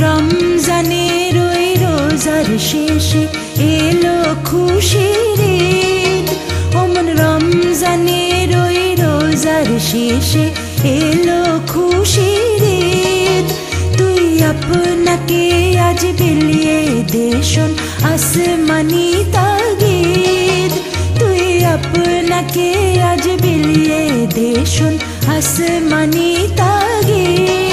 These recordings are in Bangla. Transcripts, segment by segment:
রমজানের ওই রোজার শেষে এলো খুশির ঈদ। ওমন রমজানের ওই রোজার শেষে এলো খুশির ঈদ। তুই আপনাকে আজ বিলিয়ে দেশন আসমানি তাগিদ। তুই আপনাকে আজ বিলিয়ে দেশন আসমানি তাগিদ।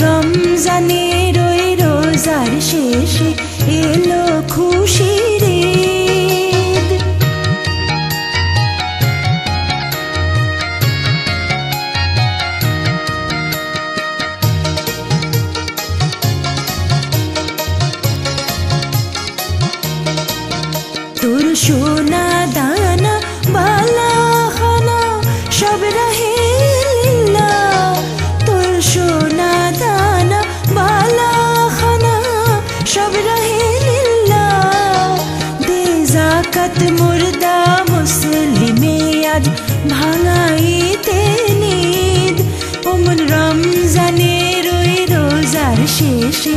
রমজানের ওই রোজার শেষে এলো খুশির তোর সোনা জাকাত মুর্দা মুসলিমে আজ ভাঙাইতে নিদ ওমন রমজানের ওই রোজার শেষে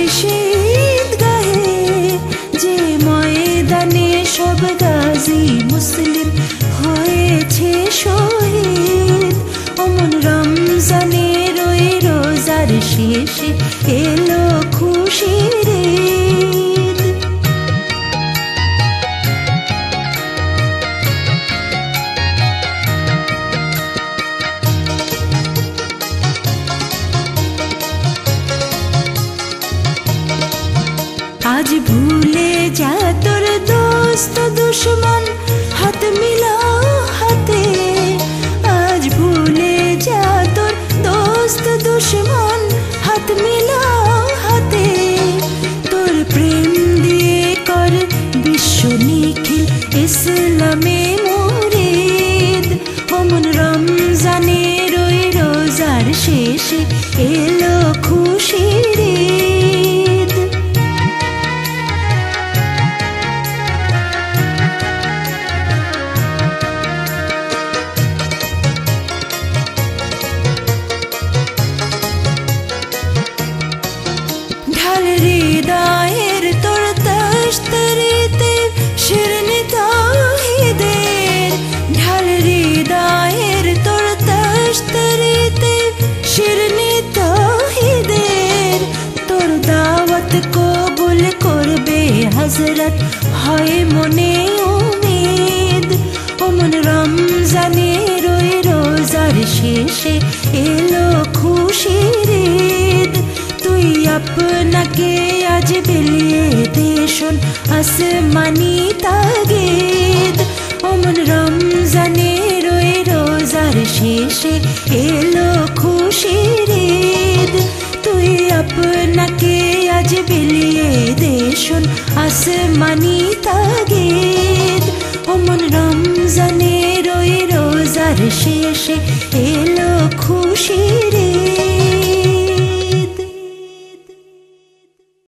শেষে ঈদগাহে যে ময়দানে সব গাজী মুসলিম হয়েছে শহীদ। অমন রমজানের ওই রোজার শেষে ভুলে যা তোর দোস্ত দুশ্মন, হাত মিলাও হাতে। আজ ভুলে যা তোর দোস্ত দুশ্মন, হাত মিলাও হাতে। তোর প্রেম দিয়ে কর বিশ্ব নিখিল ইসলামে মুরিদ। অমন রমজানের ওই রোজার শেষে এলো করবে হজরত হয় মনে উমেদ। ওমন রমজানের ওই রোজার শেষে এলো খুশির ঈদ। তুই আপনাকে আজ বিলিয়ে দেশন আসমানি তাগিদ। ওমন রমজানের ওই রোজার শেষে এলো দেশন আসমানি তাগিদ অমন রমজানের ওই রোজার শেষে এলো খুশির।